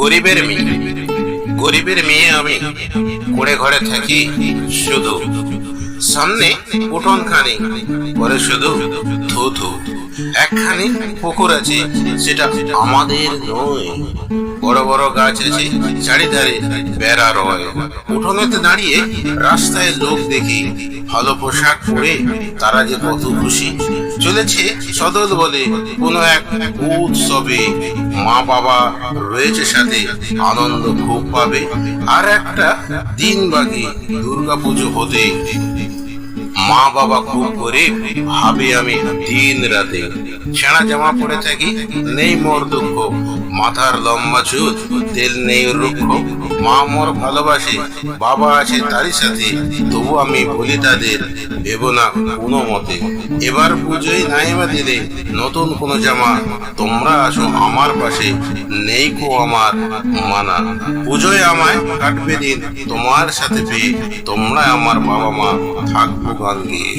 গরিবের মেয়ে গরিবের মেয়ে আমি কুড়ে ঘরে থাকি শুধু। সামনে উঠোন খানি পরে শুধু থু থু একখানি পুকুর আছে, সেটা আমাদের নয়। বড় বড় গাছ আছে, চারিধারে বেড়া রয়। উঠোনেতে দাঁড়িয়ে রাস্তায় লোক দেখি, ভালো পোশাক পরে তারা যে কত খুশি। চলেছে সদল বলে, কোনো এক উৎসবে মা বাবা রয়েছে সাথে, আনন্দ খুব পাবে। আর একটা দিন বাকি দুর্গাপুজো হতে, মা বাবা খুব করে ভাবে আমি দিন রাতে। ছেঁড়া জামা পরে থাকি, নেই মোর দুঃখ। মাথার লম্বা চুল তেল নেই রুক্ষ। মা মোর ভালোবাসে, বাবা আছে তারই সাথে। তবু আমি বলি তাদের, ভেবো না কোনো মতে। এবার পুজোয় নাইমা দিলে, নতুন কোনো জামা, তোমরা আসো আমার পাশে। নেই কো আমার মানা। পুজোয় আমায় কাটবে দিন, তোমার সাথে পেয়ে, তোমরা আমার বাবা মা থাকব গান গিয়ে